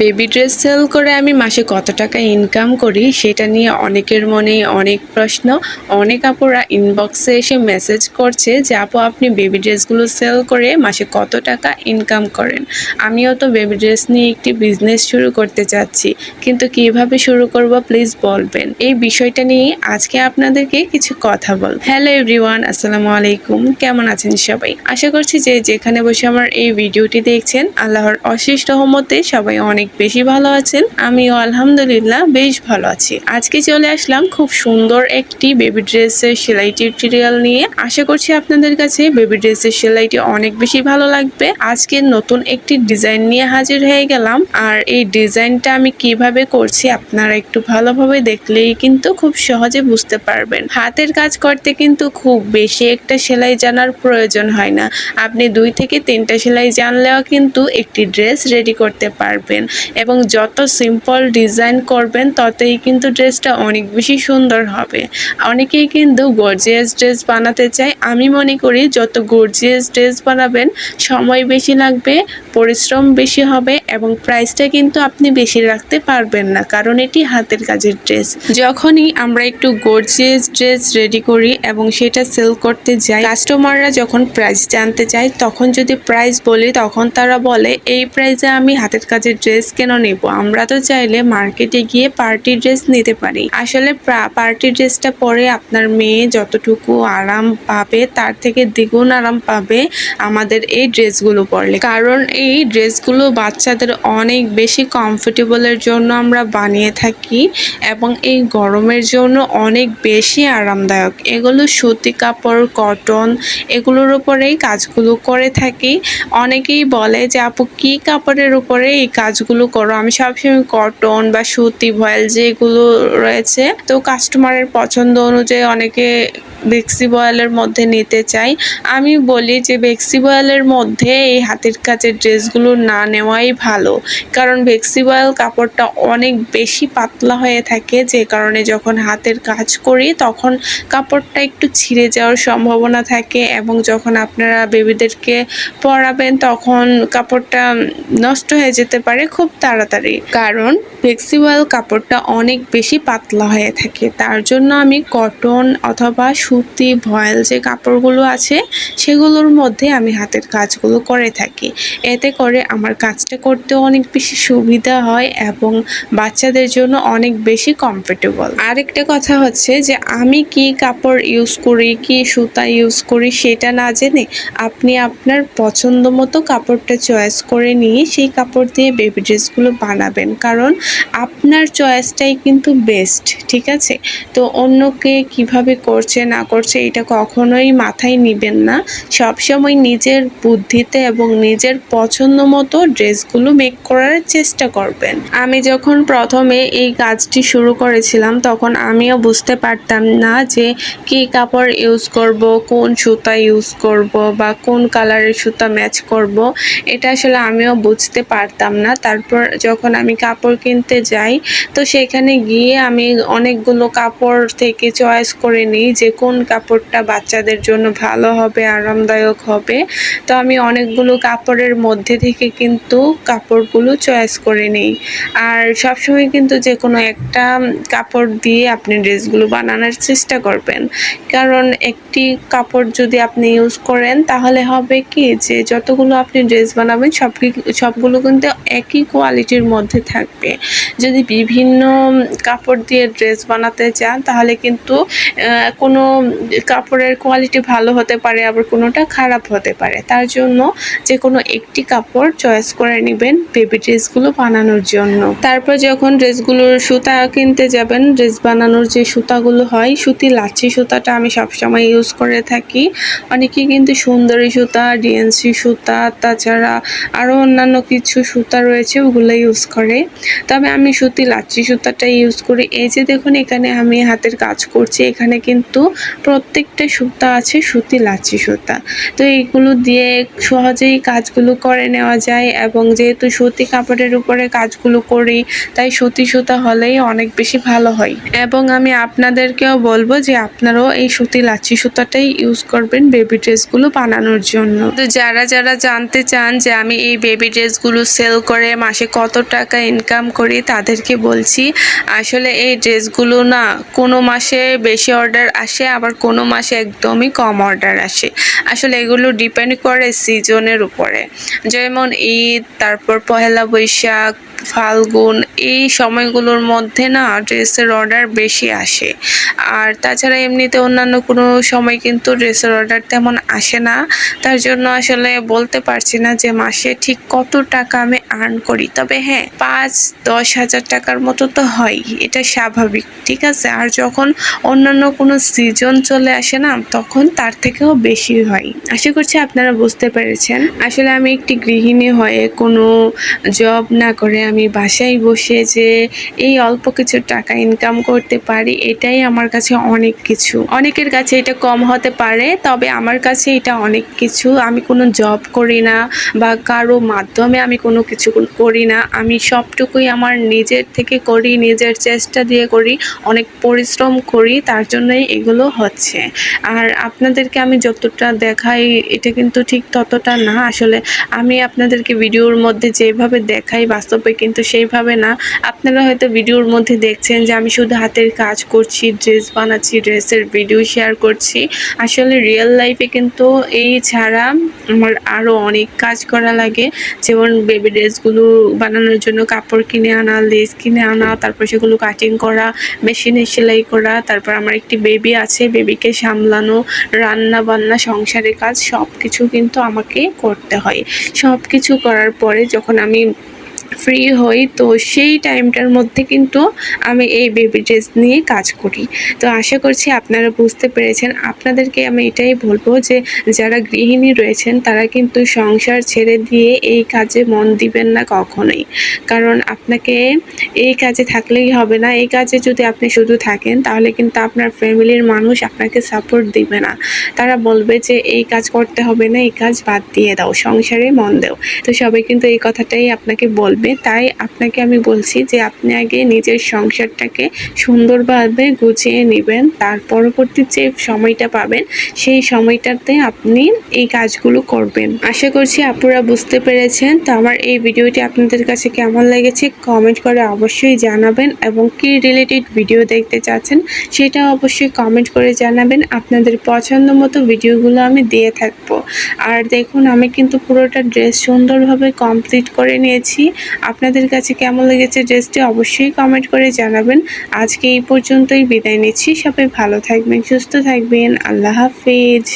Baby dress sell করে আমি মাসে কত টাকা ইনকাম করি সেটা নিয়ে অনেকের মনেই অনেক প্রশ্ন। অনেক আপুরা ইনবক্সে এসে মেসেজ করছে যে, আপু, আপনি বেবি ড্রেসগুলো সেল করে মাসে কত টাকা ইনকাম করেন? আমিও তো বেবি ড্রেস নিয়ে একটি বিজনেস শুরু করতে চাচ্ছি। কিন্তু কীভাবে শুরু করব প্লিজ বলবেন। এই বিষয়টা নিয়ে আজকে আপনাদেরকে কিছু কথা বল হ্যালো এভরিওয়ান আসসালামু আলাইকুম। কেমন আছেন সবাই? আশা করছি যে যেখানে বসে আমার এই ভিডিওটি দেখছেন, আল্লাহর অশেষ রহমতে সবাই অনেক বেশি ভালো আছেন? আমিও আলহামদুলিল্লাহ বেশ ভালো আছি। আজকে চলে আসলাম খুব সুন্দর একটি বেবি ড্রেসের সেলাই টিউটোরিয়াল নিয়ে। আশা করছি আপনাদের কাছে বেবি ড্রেসের সেলাইটি অনেক বেশি ভালো লাগবে। আজকে নতুন একটি ডিজাইন নিয়ে হাজির হয়ে গেলাম। আর এই ডিজাইনটা আমি কীভাবে করছি আপনারা একটু ভালোভাবে দেখলেই কিন্তু খুব সহজে বুঝতে পারবেন। হাতের কাজ করতে কিন্তু খুব বেশি একটা সেলাই জানার প্রয়োজন হয় না। আপনি দুই থেকে তিনটা সেলাই জানলেও কিন্তু একটি ড্রেস রেডি করতে পারবেন। এবং যত সিম্পল ডিজাইন করবেন, ততই কিন্তু ড্রেসটা অনেক বেশি সুন্দর হবে। অনেকেই কিন্তু গর্জিয়াস ড্রেস বানাতে চায়। আমি মনে করি যত গর্জিয়াস ড্রেস বানাবেন, সময় বেশি লাগবে, পরিশ্রম বেশি হবে এবং প্রাইসটা কিন্তু আপনি বেশি রাখতে পারবেন না, কারণ এটি হাতের কাজের ড্রেস যখনই আমরা একটু গর্জিয়াস ড্রেস রেডি করি এবং সেটা সেল করতে যাই কাস্টমাররা যখন প্রাইস জানতে চায়, তখন যদি প্রাইস বলি, তখন তারা বলে, এই প্রাইসে আমি হাতের কাজের ড্রেস কেন নেব? আমরা তো চাইলে মার্কেটে গিয়ে পার্টি ড্রেস নিতে পারি। আসলে পার্টি ড্রেসটা পরে আপনার মেয়ে যতটুকু আরাম পাবে, তার থেকে দ্বিগুণ আরাম পাবে আমাদের এই ড্রেসগুলো পরলে। কারণ এই ড্রেসগুলো বাচ্চাদের অনেক বেশি কমফোর্টেবলের জন্য আমরা বানিয়ে থাকি এবং এই গরমের জন্য অনেক বেশি আরামদায়ক। এগুলো সুতি কাপড়, কটন এগুলোর উপরেই কাজগুলো করে থাকি। অনেকেই বলে যে, আপু, কি কাপড়ের উপরে এই কাজগুলো করো। আমি সবসময় কটন বা সুতি, ভয়েল যেগুলো রয়েছে, তো কাস্টমারের পছন্দ অনুযায়ী অনেকে বেক্সি বয়েলের মধ্যে নিতে চাই। আমি বলি যে বেক্সি বয়েলের মধ্যে এই হাতের কাজের ড্রেসগুলো না নেওয়াই ভালো। কারণ বেক্সি বয়াল কাপড়টা অনেক বেশি পাতলা হয়ে থাকে, যে কারণে যখন হাতের কাজ করি তখন কাপড়টা একটু ছিঁড়ে যাওয়ার সম্ভাবনা থাকে এবং যখন আপনারা বেবিদেরকে পরাবেন তখন কাপড়টা নষ্ট হয়ে যেতে পারে খুব তাড়াতাড়ি। কারণ ফ্লেক্সিবল কাপড়টা অনেক বেশি পাতলা হয়ে থাকে। তার জন্য আমি কটন অথবা সুতি ভয়েল যে কাপড়গুলো আছে, সেগুলোর মধ্যে আমি হাতের কাজগুলো করে থাকি। এতে করে আমার কাজটা করতেও অনেক বেশি সুবিধা হয় এবং বাচ্চাদের জন্য অনেক বেশি কমফোর্টেবল আরেকটা কথা হচ্ছে যে, আমি কি কাপড় ইউজ করি, কি সুতা ইউজ করি সেটা না জেনে আপনি আপনার পছন্দ মতো কাপড়টা চয়েস করে নিয়ে সেই কাপড় দিয়ে বেবি ড্রেসগুলো বানাবেন। কারণ আপনার চয়েসটাই কিন্তু বেস্ট ঠিক আছে? তো অন্যকে কীভাবে করছে না করছে, এটা কখনোই মাথায় নেবেন না। সবসময় নিজের বুদ্ধিতে এবং নিজের পছন্দ মতো ড্রেসগুলো মেক করার চেষ্টা করবেন। আমি যখন প্রথমে এই কাজটি শুরু করেছিলাম, তখন আমিও বুঝতে পারতাম না যে কি কাপড় ইউজ করব, কোন সুতা ইউজ করব বা কোন কালারের সুতা ম্যাচ করব। এটা আসলে আমিও বুঝতে পারতাম না। তারপর যখন আমি কাপড় কিনতে যাই, তো সেখানে গিয়ে আমি অনেকগুলো কাপড় থেকে চয়েস করে নিই, যে কোন কাপড়টা বাচ্চাদের জন্য ভালো হবে, আরামদায়ক হবে, তো আমি অনেকগুলো কাপড়ের মধ্যে থেকে কিন্তু কাপড়গুলো চয়েস করে নিই। আর সবসময় কিন্তু যে কোনো একটা কাপড় দিয়ে আপনি ড্রেসগুলো বানানোর চেষ্টা করবেন। কারণ একটি কাপড় যদি আপনি ইউজ করেন, তাহলে হবে কি যে যতগুলো আপনি ড্রেস বানাবেন সব সবগুলো কিন্তু একই কোয়ালিটির মধ্যে থাকবে। যদি বিভিন্ন কাপড় দিয়ে ড্রেস বানাতে চান, তাহলে কিন্তু কোনো কাপড়ের কোয়ালিটি ভালো হতে পারে, আবার কোনোটা খারাপ হতে পারে। তার জন্য যে কোনো একটি কাপড় চয়েস করে নেবেন বেবি ড্রেসগুলো বানানোর জন্য। তারপর যখন ড্রেসগুলোর সুতা কিনতে যাবেন ড্রেস বানানোর যে সুতাগুলো হয়, সুতি লাচ্ছি সুতাটা আমি সবসময় ইউজ করে থাকি। অনেকে কিন্তু সুন্দরী সুতা ডিএনসি সুতা, তাছাড়া আরও অন্যান্য কিছু সুতা রয়েছে, ওগুলো ইউজ করে। তবে আমি সুতি লাচ্ছি সুতাটা ইউজ করি। এই যে দেখুন, এখানে আমি হাতের কাজ করছি। এখানে কিন্তু প্রত্যেকটা সুতা আছে, সুতি লাচ্ছি সুতা। তো এইগুলো দিয়ে সহজেই কাজগুলো করে নেওয়া যায় এবং যেহেতু সুতি কাপড়ের উপরে কাজগুলো করি, তাই সুতি সুতা হলেই অনেক বেশি ভালো হয়। এবং আমি আপনাদেরকেও বলব যে আপনারাও এই সুতি লাচ্ছি সুতাটাই ইউজ করবেন বেবি ড্রেসগুলো বানানোর জন্য। তো যারা যারা জানতে চান যে আমি এই বেবি ড্রেসগুলো সেল করে মাসে কত টাকা ইনকাম করি, তাদেরকে বলছি, আসলে এই ড্রেসগুলো না কোনো মাসে বেশি অর্ডার আসে আবার কোনো মাসে একদমই কম অর্ডার আসে। আসলে এগুলো ডিপেন্ড করে সিজনের উপরে। যেমন ঈদ, তারপর পহেলা বৈশাখ ফাল্গুন, এই সময়গুলোর মধ্যে না ড্রেসের অর্ডার বেশি আসে। আর তাছাড়া এমনিতে অন্যান্য কোনো সময় কিন্তু ড্রেসের অর্ডার তেমন আসে না। তার জন্য আসলে বলতে পারছি না যে মাসে ঠিক কত টাকা আমি আর্ন করি। তবে হ্যাঁ পাঁচ, দশ হাজার টাকার মতো তো হয়, এটা স্বাভাবিক, ঠিক আছে? আর যখন অন্যান্য কোনো সিজন চলে আসে না, তখন তার থেকেও বেশি হয়। আশা করছি আপনারা বুঝতে পেরেছেন। আসলে আমি একটি গৃহিণী হয়ে কোনো জব না করে আমি বাসায় বসে যে এই অল্প কিছু টাকা ইনকাম করতে পারি, এটাই আমার কাছে অনেক কিছু। অনেকের কাছে এটা কম হতে পারে, তবে আমার কাছে এটা অনেক কিছু। আমি কোনো জব করি না বা কারও মাধ্যমে আমি কোনো কিছু করি না। আমি সবটুকুই আমার নিজের থেকে করি, নিজের চেষ্টা দিয়ে করি, অনেক পরিশ্রম করি, তার জন্যই এগুলো হচ্ছে। আর আপনাদেরকে আমি যতটা দেখাই, এটা কিন্তু ঠিক ততটা না। আসলে আমি আপনাদেরকে ভিডিওর মধ্যে যেভাবে দেখাই, বাস্তবে কিন্তু সেইভাবে না। আপনারা হয়তো ভিডিওর মধ্যে দেখছেন যে আমি শুধু হাতের কাজ করছি, ড্রেস বানাচ্ছি, ড্রেসের ভিডিও শেয়ার করছি। আসলে রিয়েল লাইফে কিন্তু এই ছাড়া আমার আরও অনেক কাজ করা লাগে। যেমন বেবি ড্রেসগুলো বানানোর জন্য কাপড় কিনে আনা লেস কিনে আনা, তারপর সেগুলো কাটিং করা মেশিনে সেলাই করা, তারপর আমার একটি বেবি আছে বেবিকে সামলানো, রান্না বান্না, সংসারের কাজ সব কিছু কিন্তু আমাকে করতে হয়। সব কিছু করার পরে যখন আমি ফ্রি হই, তো সেই টাইমটার মধ্যে কিন্তু আমি এই বেবি ড্রেস নিয়ে কাজ করি। তো আশা করছি আপনারা বুঝতে পেরেছেন। আপনাদেরকে আমি এটাই বলব যে, যারা গৃহিণী রয়েছেন, তারা কিন্তু সংসার ছেড়ে দিয়ে এই কাজে মন দিবেন না কখনোই। কারণ আপনাকে এই কাজে থাকলেই হবে না। এই কাজে যদি আপনি শুধু থাকেন, তাহলে কিন্তু আপনার ফ্যামিলির মানুষ আপনাকে সাপোর্ট দিবে না। তারা বলবে যে, এই কাজ করতে হবে না, এই কাজ বাদ দিয়ে দাও। সংসারে মন দাও। তো সবাই কিন্তু এই কথাটাই আপনাকে বলবে, তাই আপনাকে আমি বলছি যে আপনি আগে নিজের সংসারটাকে সুন্দরভাবে গুছিয়ে নেবেন, তার পরবর্তী যে সময়টা পাবেন, সেই সময়টাতে আপনি এই কাজগুলো করবেন। আশা করছি আপুরা বুঝতে পেরেছেন। তো আমার এই ভিডিওটি আপনাদের কাছে কেমন লেগেছে কমেন্ট করে অবশ্যই জানাবেন এবং কি রিলেটেড ভিডিও দেখতে চাচ্ছেন সেটা অবশ্যই কমেন্ট করে জানাবেন। আপনাদের পছন্দ মতো ভিডিওগুলো আমি দিয়ে থাকব। আর দেখুন, আমি কিন্তু পুরোটা ড্রেস সুন্দরভাবে কমপ্লিট করে নিয়েছি। আপনাদের কাছে কেমন লেগেছে ড্রেসটি অবশ্যই কমেন্ট করে জানাবেন। আজকে এই পর্যন্তই বিদায় নিচ্ছি। সবাই ভালো থাকবেন, সুস্থ থাকবেন। আল্লাহ হাফিজ।